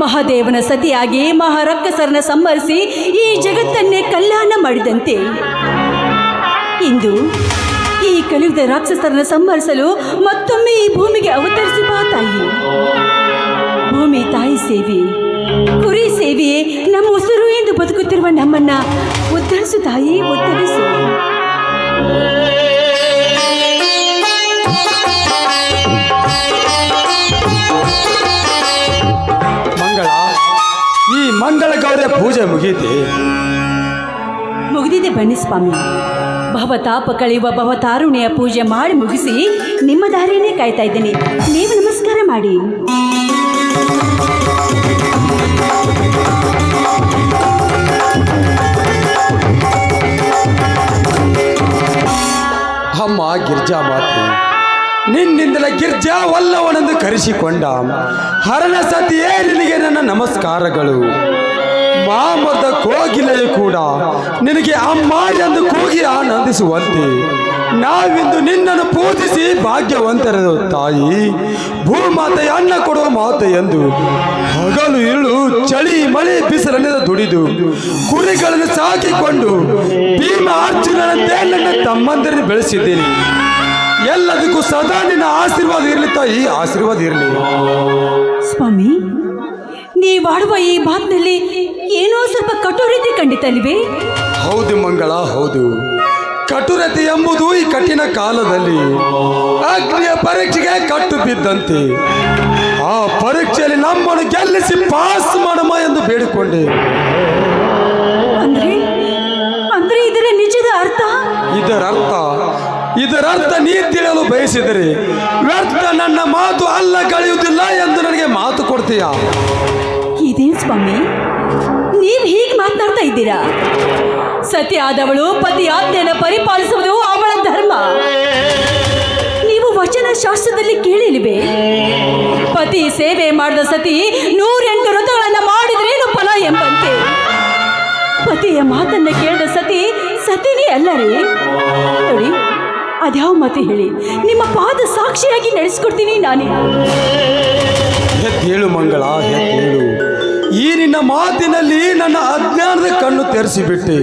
ಮಹಾದೇವನ ಸತಿಯಾಗಿ ಮಹಾರಕ್ಕಸರನ್ನ ಸಂಹರಿಸಿ ಈ ಜಗತ್ತನ್ನೇ ಕಲ್ಯಾಣ ಮಾಡಿದಂತೆ. ಇಂದು ಈ ಕಲಿಯುಗದ ರಾಕ್ಷಸರನ್ನ ಸಂಹರಿಸಲು ಮತ್ತೊಮ್ಮೆ ಈ ಭೂಮಿಗೆ ಅವತರಿಸಿ ತಾಯಿ. ಭೂಮಿ ತಾಯಿ ಸೇವೆ, ಕುರಿ ಸೇವೆಯೇ ನಮ್ಮ ಉಸಿರು ಎಂದು ಬದುಕುತ್ತಿರುವ ನಮ್ಮನ್ನ ಉದ್ಧರಿಸು ತಾಯಿ, ಉದ್ಧರಿಸು. ಮಂಗಳ ಗೌರಿಯ ಪೂಜೆ ಮುಗಿದಿ ಮುಗಿದಿದೆ ಬನ್ನಿ ಸ್ವಾಮಿ. ಭವತಾಪ ಕಳೆಯುವ ಭವತಾರುಣಿಯ ಪೂಜೆ ಮಾಡಿ ಮುಗಿಸಿ ನಿಮ್ಮ ದಾರಿಯನ್ನೇ ಕಾಯ್ತಾ ಇದ್ದೀನಿ. ನೀವು ನಮಸ್ಕಾರ ಮಾಡಿ. ಅಮ್ಮ ಗಿರ್ಜಾ ಮಾತೆ. ನಿನ್ನಿಂದಲೇ ಗಿರ್ಜಾ ವಲ್ಲವನೆಂದು ಕರೆಸಿಕೊಂಡ ಹರಣ ಸತಿಯೇ ನಿನಗೆ ನನ್ನ ನಮಸ್ಕಾರಗಳು. ಮಾಮದ ಕೋಗಿಲೆಯು ಕೂಡ ನಿನಗೆ ಅಮ್ಮ ಎಂದು ಕೂಗಿ ಆನಂದಿಸುವಂತೆ. ನಾವಿಂದು ನಿನ್ನನ್ನು ಪೂಜಿಸಿ ಭಾಗ್ಯವಂತರ ತಾಯಿ. ಭೂಮಾತೆ ಅನ್ನ ಕೊಡುವ ಮಾತೆ ಎಂದು ಹಗಲು ಇರುಳು ಚಳಿ ಮಳೆ ಬಿಸಿಲನ್ನ ದುಡಿದು ಕುರಿಗಳನ್ನು ಸಾಕಿಕೊಂಡು ಭೀಮ ಅರ್ಜುನನಂತೆ ನನ್ನ ತಮ್ಮಂದಿರನ್ನು ಬೆಳೆಸಿದ್ದೀನಿ ಎಲ್ಲದಕ್ಕೂ ಸದಾ ನಿನ್ನ ಆಶೀರ್ವಾದ ಇರಲಿ ತಾಯಿ, ಆಶೀರ್ವಾದ ಇರಲಿ. ಸ್ವಾಮಿ ನೀವಾಡುವ ಈ ಮಾತಿನಲ್ಲಿ ಏನೋ ಸ್ವಲ್ಪ ಕಠೋರತೆ ಕಂಡಿತಲ್ವೇ? ಹೌದು ಮಂಗಳ ಹೌದು. ಕಟುರತೆ ಎಂಬುದು ಈ ಕಠಿಣ ಕಾಲದಲ್ಲಿ ಅಗ್ನಿಯ ಪರೀಕ್ಷೆಗೆ ಕಟ್ಟು ಬಿದ್ದಂತೆ. ಆ ಪರೀಕ್ಷೆಯಲ್ಲಿ ನಮ್ಮನ್ನು ಗೆಲ್ಲಿಸಿ ಪಾಸ್ ಮಾಡಮ್ಮ ಎಂದು ಬೇಡಿಕೊಂಡೆ. ಅಂದ್ರೆ? ಅಂದ್ರೆ ಇದರ ನಿಜದ ಅರ್ಥ? ಇದರರ್ಥ ಇದರರ್ಥ ನೀ ತಿಳಿಯಲು ಬಯಸಿದರೆ ವ್ಯರ್ಥ ನನ್ನ ಮಾತು ಅಲ್ಲ ಕಳೆಯುವುದಿಲ್ಲ ಎಂದು ನನಗೆ ಮಾತು ಕೊಡ್ತೀಯ? ಇದೇನು ಸ್ವಾಮಿ? ನೀವು ಹೀಗೆ ಮಾತನಾಡ್ತಾ ಇದ್ದೀರಾ? ಸತಿ ಆದವಳು ಪತಿ ಆಜ್ಞೆಯನ್ನು ಪರಿಪಾಲಿಸುವುದು ಅವಳ ಧರ್ಮ. ನೀವು ವಚನ ಶಾಸ್ತ್ರದಲ್ಲಿ ಕೇಳಿಲಿವೆ? ಪತಿ ಸೇವೆ ಮಾಡಿದ ಸತಿ ನೂರೆಂಟು ವ್ರತಗಳನ್ನು ಮಾಡಿದ್ರೇನು ಫಲ ಎಂಬಂತೆ? ಪತಿಯ ಮಾತನ್ನು ಕೇಳಿದ ಸತಿ ಸತಿನೇ ಅಲ್ಲ ರೀ ನೋಡಿ, ಅದ್ಯಾವ ಮಾತು ಹೇಳಿ. ನಿಮ್ಮ ಪಾದ ಸಾಕ್ಷಿಯಾಗಿ ನಡೆಸ್ಕೊಡ್ತೀನಿ ನಾನೇ. ಹೇಳು ಮಂಗಳ ಎದ್ದೇಳು ಈ ನಿನ್ನ ಮಾತಿನಲ್ಲಿ ನನ್ನ ಅಜ್ಞಾನದ ಕಣ್ಣು ತೆರೆಸಿಬಿಟ್ಟೆ.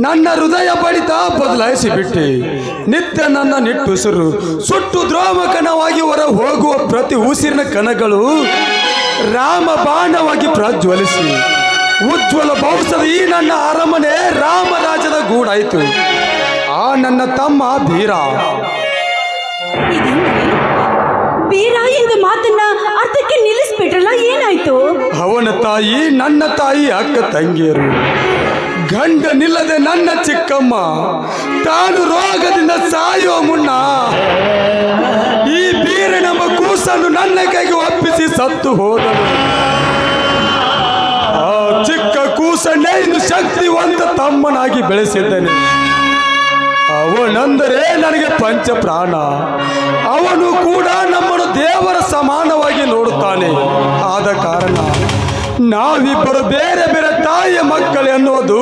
ನನ್ನ ಹೃದಯ ಬಡಿತ ಬದಲಾಯಿಸಿಬಿಟ್ಟೆ. ನಿತ್ಯ ನನ್ನ ನಿಟ್ಟುಸಿರು, ಸುಟ್ಟು ದ್ರೋಮಕನವಾಗಿ ಹೊರ ಹೋಗುವ ಪ್ರತಿ ಉಸಿರಿನ ಕಣಗಳು ರಾಮ ಬಾಣವಾಗಿ ಪ್ರಜ್ವಲಿಸಿ. ಉಜ್ವಲ ಭವಿಷ್ಯದ ಈ ನನ್ನ ಅರಮನೆ ರಾಮರಾಜದ ಗೂಡಾಯಿತು. ಆ ನನ್ನ ತಮ್ಮ ಬೀರ? ಬೀರ ಎಂದು ಮಾತನ್ನ ಅರ್ಥಕ್ಕೆ ನಿಲ್ಲಿಸ್ಬಿಟ್ರಲ್ಲ ತಾಯಿ, ನನ್ನ ತಾಯಿ ಅಕ್ಕ ತಂಗಿಯರು. ಗಂಡ ನಿಲ್ಲದೆ ನನ್ನ ಚಿಕ್ಕಮ್ಮ, ತಾನು ರೋಗದಿಂದ ಸಾಯೋ ಮುನ್ನ ಈ ಬೀರನೆಂಬ ಕೂಸನ್ನು ನನ್ನ ಕೈಗೆ ಒಪ್ಪಿಸಿ ಸತ್ತು ಹೋದಳು. ಆ ಚಿಕ್ಕ ಕೂಸನ್ನೇ ಇನ್ನು ಶಕ್ತಿವಂತ ತಮ್ಮನಾಗಿ ಬೆಳೆಸಿದ್ದೇನೆ. ಅವನಂದರೆ ನನಗೆ ಪಂಚ ಪ್ರಾಣ ಅವನು ಕೂಡ ನಮ್ಮನ್ನು ದೇವರ ಸಮಾನವಾಗಿ ನೋಡುತ್ತಾನೆ. ಆದ ಕಾರಣ ನಾವಿಬ್ಬರು ಬೇರೆ ಬೇರೆ ತಾಯಿಯ ಮಕ್ಕಳು ಎನ್ನುವುದು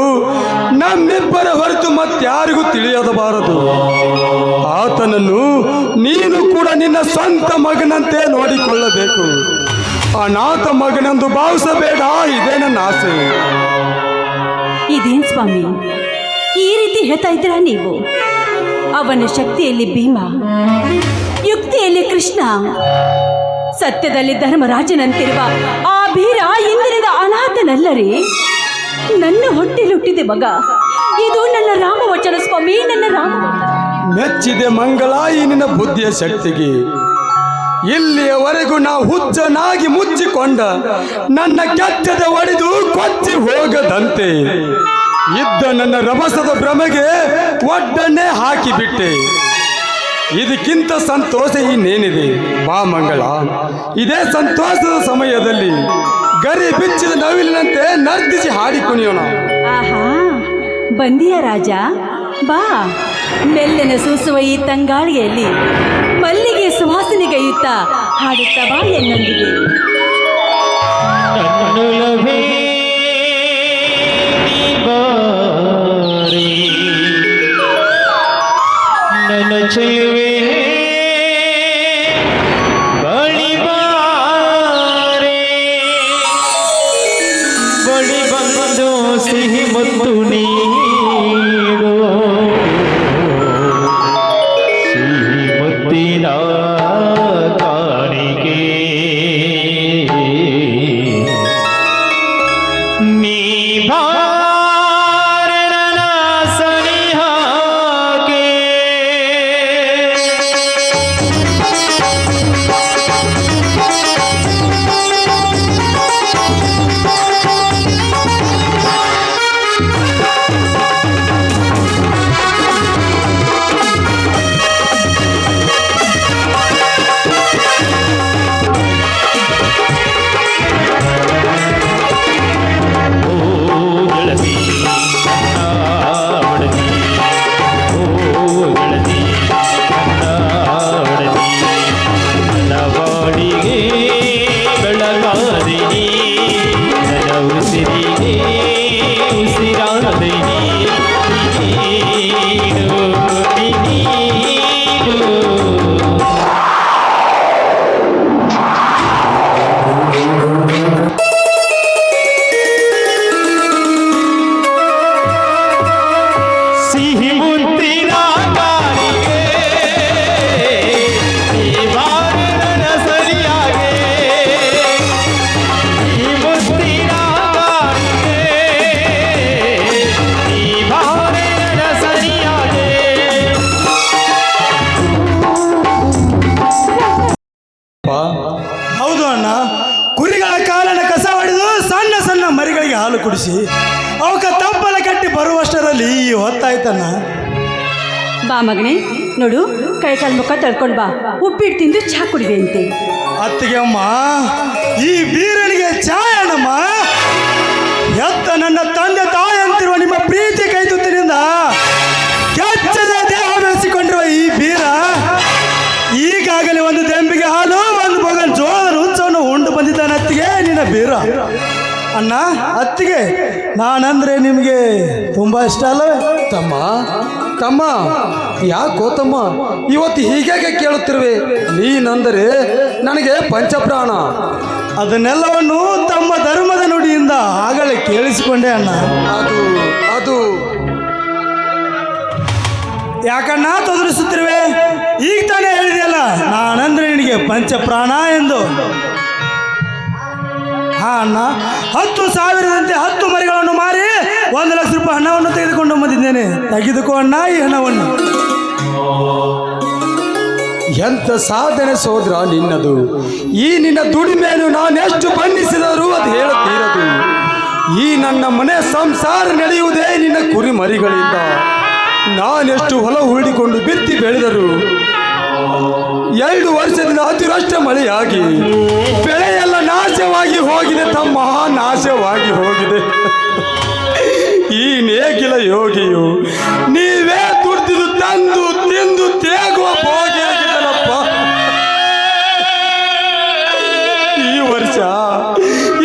ನಮ್ಮಿಬ್ಬರ ಹೊರತು ಮತ್ತಾರಿಗೂ ತಿಳಿಯದಬಾರದು ಆತನನ್ನು ನೀನು ಕೂಡ ನಿನ್ನ ಸ್ವಂತ ಮಗನಂತೆ ನೋಡಿಕೊಳ್ಳಬೇಕು. ಅನಾಥ ಮಗನೆಂದು ಭಾವಿಸಬೇಡ, ಇದೇ ನನ್ನ ಆಸೆ. ಇದೇನ್ ಸ್ವಾಮಿ? ಈ ರೀತಿ ಹೇಳ್ತಾ ಇದ್ದೀರಾ ನೀವು? ಅವನ ಶಕ್ತಿಯಲ್ಲಿ ಭೀಮ, ಯುಕ್ತಿಯಲ್ಲಿ ಕೃಷ್ಣ, ಸತ್ಯದಲ್ಲಿ ಧರ್ಮರಾಜನಂತಿರುವ ಆ ಬೀರ ಇಂದಿನಿಂದ ಅನಾಥನಲ್ಲರಿ? ನನ್ನ ಹೊಟ್ಟೆಲಿ ಹುಟ್ಟಿದೆ ಮಗ. ಇದು ನನ್ನ ರಾಮವಚನ ಸ್ವಾಮಿ, ನನ್ನ ರಾಮ. ಮೆಚ್ಚಿದೆ ಮಂಗಳ ಬುದ್ಧಿಯ ಶಕ್ತಿಗೆ. ಇಲ್ಲಿಯವರೆಗೂ ನಾ ಹುಚ್ಚನಾಗಿ ಮುಚ್ಚಿಕೊಂಡ, ನನ್ನ ಕೆಚ್ಚದ ಒಡೆದು ಕೊಚ್ಚಿ ಹೋಗದಂತೆ. ಇದ್ದ ನನ್ನ ರಭಸದ ಭ್ರಮೆಗೆ ಒಡ್ಡನ್ನೇ ಹಾಕಿಬಿಟ್ಟೆ. ಇದಕ್ಕಿಂತ ಸಂತೋಷ ಇನ್ನೇನಿದೆ? ಬಾ ಮಂಗಳ. ಇದೇ ಸಂತೋಷದ ಸಮಯದಲ್ಲಿ ಗರಿ ಬಿಚ್ಚಿದ ನವಿಲಿನಂತೆ ನರ್ತಿಸಿ ಹಾಡಿ ಕುಣಿಯೋಣ. ಆಹಾ ಬಂದಿಯ ರಾಜ? ಬಾ. ಮೆಲ್ಲನೆ ಸೂಸುವ ಈ ತಂಗಾಳಿಯಲ್ಲಿ ಮಲ್ಲಿಗೆ ಸುವಾಸನೆಗೈಯುತ್ತಾ ಹಾಡುತ್ತಾ ಬಾ ಎನ್ನೊಂದಿಗೆ ನೆನಚುವೆ ಬಳಿ ಬಳಿ ಬಂದು ಸಿಹಿ ಮತ್ತು ನೀ ಹಾಲು ಕುಡಿಸಿ. ಅವಕ ತಪ್ಪಲ ಕಟ್ಟಿ ಬರುವಷ್ಟರಲ್ಲಿ ಹೊತ್ತಾಯ್ತಣ್ಣ. ಬಾ ಮಗನೇ ನೋಡು ಕೈ ಕಾಲು ಮುಖ ತಳ್ಕೊಂಡು ಬಾ. ಉಪ್ಪಿಟ್ಟು ತಿಂದು ಚಹಾ ಕುಡಿದೆ ಅಂತೆ. ಅತ್ತಿಗೆ ಅಮ್ಮ ಈ ಬೀರನಿಗೆ ಛಾಯ ಅಣ್ಣ ಅತ್ತಿಗೆ. ನಾನಂದ್ರೆ ನಿಮಗೆ ತುಂಬಾ ಇಷ್ಟ ಅಲ್ಲವೇ ತಮ್ಮ ತಮ್ಮ ಯಾಕೋ ತಮ್ಮ ಇವತ್ತು ಹೀಗೆ ಕೇಳುತ್ತಿರುವೆ? ನೀನಂದರೆ ನನಗೆ ಪಂಚಪ್ರಾಣ. ಅದನ್ನೆಲ್ಲವನ್ನು ತಮ್ಮ ಧರ್ಮದ ನುಡಿಯಿಂದ ಆಗಲೇ ಕೇಳಿಸಿಕೊಂಡೆ ಅಣ್ಣ. ಅದು ಅದು. ಯಾಕಣ್ಣ ತೊದರಿಸುತ್ತಿರುವೆ? ಈಗ ತಾನೇ ಹೇಳಿದೆಯಲ್ಲ ನಾನಂದ್ರೆ ನಿನಗೆ ಪಂಚಪ್ರಾಣ ಎಂದು. ಅಣ್ಣ ಹತ್ತು ಸಾವಿರದಂತೆ ಹತ್ತು ಮರಿಗಳನ್ನು ಮಾರಿ ಒಂದು ಲಕ್ಷ ರೂಪಾಯಿ ಹಣವನ್ನು ತೆಗೆದುಕೊಂಡು ಬಂದಿದ್ದೇನೆ. ತೆಗೆದುಕೋ ಅಣ್ಣ ಈ ಹಣವನ್ನು. ಎಂತ ಸಾಧನೆ ಸೋದ್ರ ನಿನ್ನದು? ಈ ನಿನ್ನ ದುಡಿಮೆಯನ್ನು ಎಷ್ಟು ಬಣ್ಣಿಸಿದರೂ ಅದು ಹೇಳುತ್ತೀರದು ಈ ನನ್ನ ಮನೆ ಸಂಸಾರ ನಡೆಯುವುದೇ ನಿನ್ನ ಕುರಿ ಮರಿಗಳಿಂದ ನಾನೆಷ್ಟು ಹೊಲ ಹೂಡಿಕೊಂಡು ಬಿತ್ತಿ ಬೆಳೆದರು. ಎರಡು ವರ್ಷದಿಂದ ಅತಿರಷ್ಟ ಮಳೆಯಾಗಿ. ಬೆಳೆಯೆಲ್ಲ ನಾಶವಾಗಿ ಹೋಗಿದೆ, ತಮ್ಮ ನಾಶವಾಗಿ ಹೋಗಿದೆ. ಈ ನೇಗಿಲ ಯೋಗಿಯು, ನೀವೇ ತುರ್ತಿದು ತಂದು, ತಿಂದು, ತೇಗುವ ಭೋಗಿಯಾಗಿದ್ದನಪ್ಪ ಈ ವರ್ಷ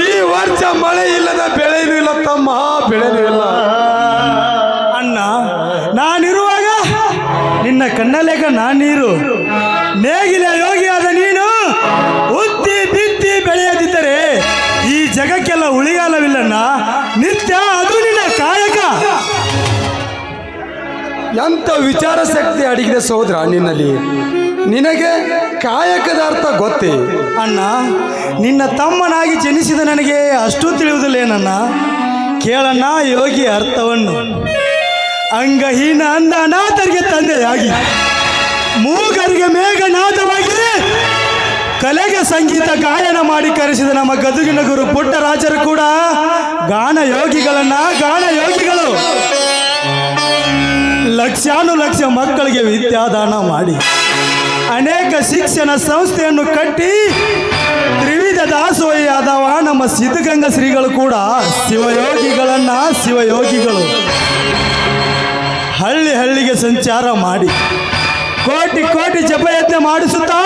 ಈ ವರ್ಷ ಮಳೆ ಇಲ್ಲದ ಬೆಳೆನೂ ಇಲ್ಲ, ತಮ್ಮ ಬೆಳೆನೂ ಇಲ್ಲ. ಅಣ್ಣ, ನಾನಿರುವಾಗ ನಿನ್ನ ಕಣ್ಣಲೇಕ ನಾನೀರು, ನೇಗಿಲ ಎಂತ ವಿಚಾರ ಶಕ್ತಿ ಅಡಗಿದೆ ಸೋದ್ರ ನಿನ್ನಲ್ಲಿ. ನಿನಗೆ ಕಾಯಕದ ಅರ್ಥ ಗೊತ್ತೇ? ಅಣ್ಣ, ನಿನ್ನ ತಮ್ಮನಾಗಿ ಜನಿಸಿದ ನನಗೆ ಅಷ್ಟು ತಿಳಿಯುವುದಿಲ್ಲೇನಣ್ಣ ಕೇಳಣ್ಣ ಯೋಗಿ ಅರ್ಥವನ್ನು. ಅಂಗಹೀನ ಅಂದ ಅನಾಥರಿಗೆ ತಂದೆಯಾಗಿ. ಮೂಗರಿಗೆ ಮೇಘನಾಥವಾಗಿ ಕಲೆಗೆ ಸಂಗೀತ ಗಾಯನ ಮಾಡಿ ಕರೆಸಿದ ನಮ್ಮ ಗದುಗಿನ ಗುರು ಪುಟ್ಟರಾಜರು ಕೂಡ ಗಾನ ಯೋಗಿಗಳನ್ನ ಗಾನ ಯೋಗಿಗಳು ಲಕ್ಷಾನು ಲಕ್ಷ ಮಕ್ಕಳಿಗೆ ವಿದ್ಯಾದಾನ ಮಾಡಿ. ಅನೇಕ ಶಿಕ್ಷಣ ಸಂಸ್ಥೆಯನ್ನು ಕಟ್ಟಿ ತ್ರಿವಿಧ ದಾಸೋಹಿಯಾದವ ನಮ್ಮ ಸಿದ್ಧಗಂಗಾ ಶ್ರೀಗಳು ಕೂಡ ಶಿವಯೋಗಿಗಳನ್ನ ಶಿವಯೋಗಿಗಳು. ಹಳ್ಳಿ ಹಳ್ಳಿಗೆ ಸಂಚಾರ ಮಾಡಿ. ಕೋಟಿ ಕೋಟಿ ಜಪಯತ್ನ ಮಾಡಿಸುತ್ತಾ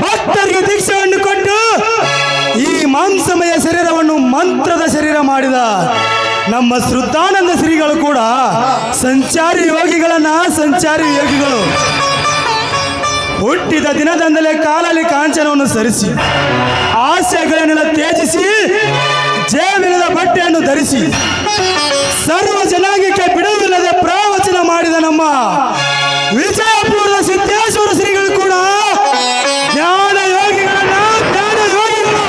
ಭಕ್ತರಿಗೆ ದೀಕ್ಷೆಯನ್ನು ಕೊಟ್ಟು ಈ ಮಾಂಸಮಯ ಶರೀರವನ್ನು ಮಂತ್ರದ ಶರೀರ ಮಾಡಿದ ನಮ್ಮ ಶ್ರುದ್ಧಾನಂದ ಶ್ರೀಗಳು ಕೂಡ ಸಂಚಾರಿ ಯೋಗಿಗಳನ್ನ ಸಂಚಾರಿ ಯೋಗಿಗಳು. ಹುಟ್ಟಿದ ದಿನದಂದಲೇ ಕಾಲಲ್ಲಿ ಕಾಂಚನವನ್ನು ಸರಿಸಿ, ಆಸೆಗಳನ್ನೆಲ್ಲ ತ್ಯಜಿಸಿ ಜೇವಿಲ್ಲದ ಬಟ್ಟೆಯನ್ನು ಧರಿಸಿ, ಸರ್ವ ಜನಾಂಗಕ್ಕೆ ಬಿಡುವಿಲ್ಲದೆ ಪ್ರವಚನ ಮಾಡಿದ ನಮ್ಮ ವಿಜಯಪುರದ ಸಿದ್ದೇಶ್ವರ ಶ್ರೀಗಳು ಕೂಡ ಜ್ಞಾನ ಯೋಗಿಗಳನ್ನ ಜ್ಞಾನ ಯೋಗಿಗಳು.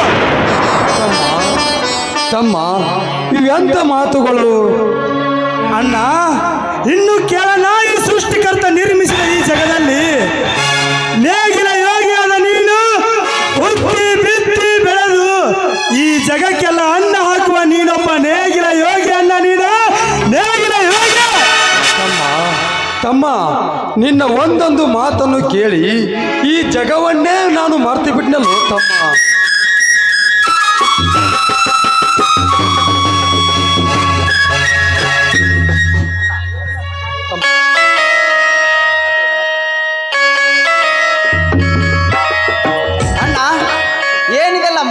ತಮ್ಮ. ಇವೆಂತ ಮಾತುಗಳು? ಅಣ್ಣ, ಇನ್ನು ಕೇಳನ ಈ ಸೃಷ್ಟಿಕರ್ತ ನಿರ್ಮಿಸಿದ ಈ ಜಗದಲ್ಲಿ ನೇಗಿಲ ಯೋಗಿಯಾದ ನೀನು? ಹುಟ್ಟಿ ಬಿತ್ತಿ ಬೆಳೆದು ಈ ಜಗಕ್ಕೆಲ್ಲ ಅನ್ನ ಹಾಕುವ ನೀನೊಬ್ಬ ನೇಗಿಲ ಯೋಗಿ ಅನ್ನ ನೀನು? ನೇಗಿಲ ಯೋಗಿ! ತಮ್ಮ ತಮ್ಮ, ನಿನ್ನ ಒಂದೊಂದು ಮಾತನ್ನು ಕೇಳಿ ಈ ಜಗವನ್ನೇ ನಾನು ಮರ್ತು ಬಿಟ್ನಲ್ಲೋ ತಮ್ಮ?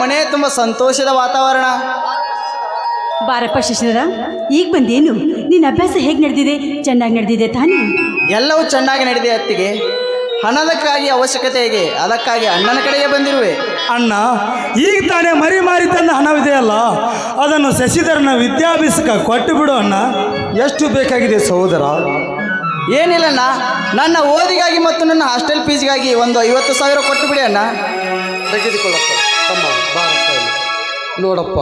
ಮನೆ ತುಂಬ ಸಂತೋಷದ ವಾತಾವರಣ. ಬಾರಪ್ಪ ಶಶಿಧರ ಈಗ ಬಂದೇನು? ನಿನ್ನ ಅಭ್ಯಾಸ ಹೇಗೆ ನಡೆದಿದೆ? ಚೆನ್ನಾಗಿ ನಡೆದಿದೆ ತಾನೇ? ಎಲ್ಲವೂ ಚೆನ್ನಾಗಿ ನಡೆದಿದೆ ಅತ್ತಿಗೆ. ಹಣದಕ್ಕಾಗಿ ಅವಶ್ಯಕತೆ ಹೇಗೆ ಅದಕ್ಕಾಗಿ ಅಣ್ಣನ ಕಡೆಗೆ ಬಂದಿರುವೆ. ಅಣ್ಣ ಈಗ ತಾನೇ ಮರಿ ಮಾರಿ ತಂದ ಹಣವಿದೆಯಲ್ಲ? ಅದನ್ನು ಶಶಿಧರನ ವಿದ್ಯಾಭ್ಯಾಸಕ್ಕೆ ಕೊಟ್ಟು ಬಿಡು ಅಣ್ಣ. ಎಷ್ಟು ಬೇಕಾಗಿದೆ ಸಹೋದರ? ಏನಿಲ್ಲಣ್ಣ ನನ್ನ ಓದಿಗಾಗಿ ಮತ್ತು ನನ್ನ ಹಾಸ್ಟೆಲ್ ಫೀಸ್ಗಾಗಿ ಒಂದು ಐವತ್ತು ಸಾವಿರ ಕೊಟ್ಟು ಬಿಡಿ ಅಣ್ಣ. ತೆಗೆದುಕೊಳ್ಳಪ್ಪ. ನೋಡಪ್ಪ,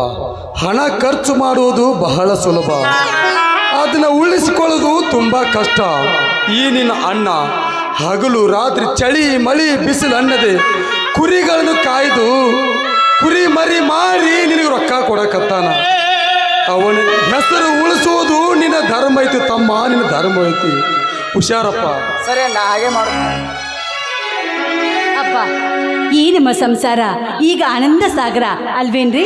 ಹಣ ಖರ್ಚು ಮಾಡುವುದು ಬಹಳ ಸುಲಭ. ಅದನ್ನ ಉಳಿಸಿಕೊಳ್ಳೋದು ತುಂಬಾ ಕಷ್ಟ. ಈ ನಿನ್ನ ಅಣ್ಣ ಹಗಲು, ರಾತ್ರಿ, ಚಳಿ, ಮಳಿ, ಬಿಸಿಲು ಅನ್ನದೆ ಕುರಿಗಳನ್ನು ಕಾಯ್ದು ಕೊಡಕತ್ತಾನ. ಅವನ ಹೆಸರು ಉಳಿಸುವುದು ನಿನ್ನ ಧರ್ಮ ಐತಿ ತಮ್ಮ, ನಿನ್ನ ಧರ್ಮ ಐತಿ. ಹುಷಾರಪ್ಪ. ಸರಿ ಅಣ್ಣ, ಹಾಗೆ ಮಾಡು. ಈ ನಮ್ಮ ಸಂಸಾರ ಈಗ ಆನಂದ ಸಾಗರ ಅಲ್ವೇನ್ರಿ?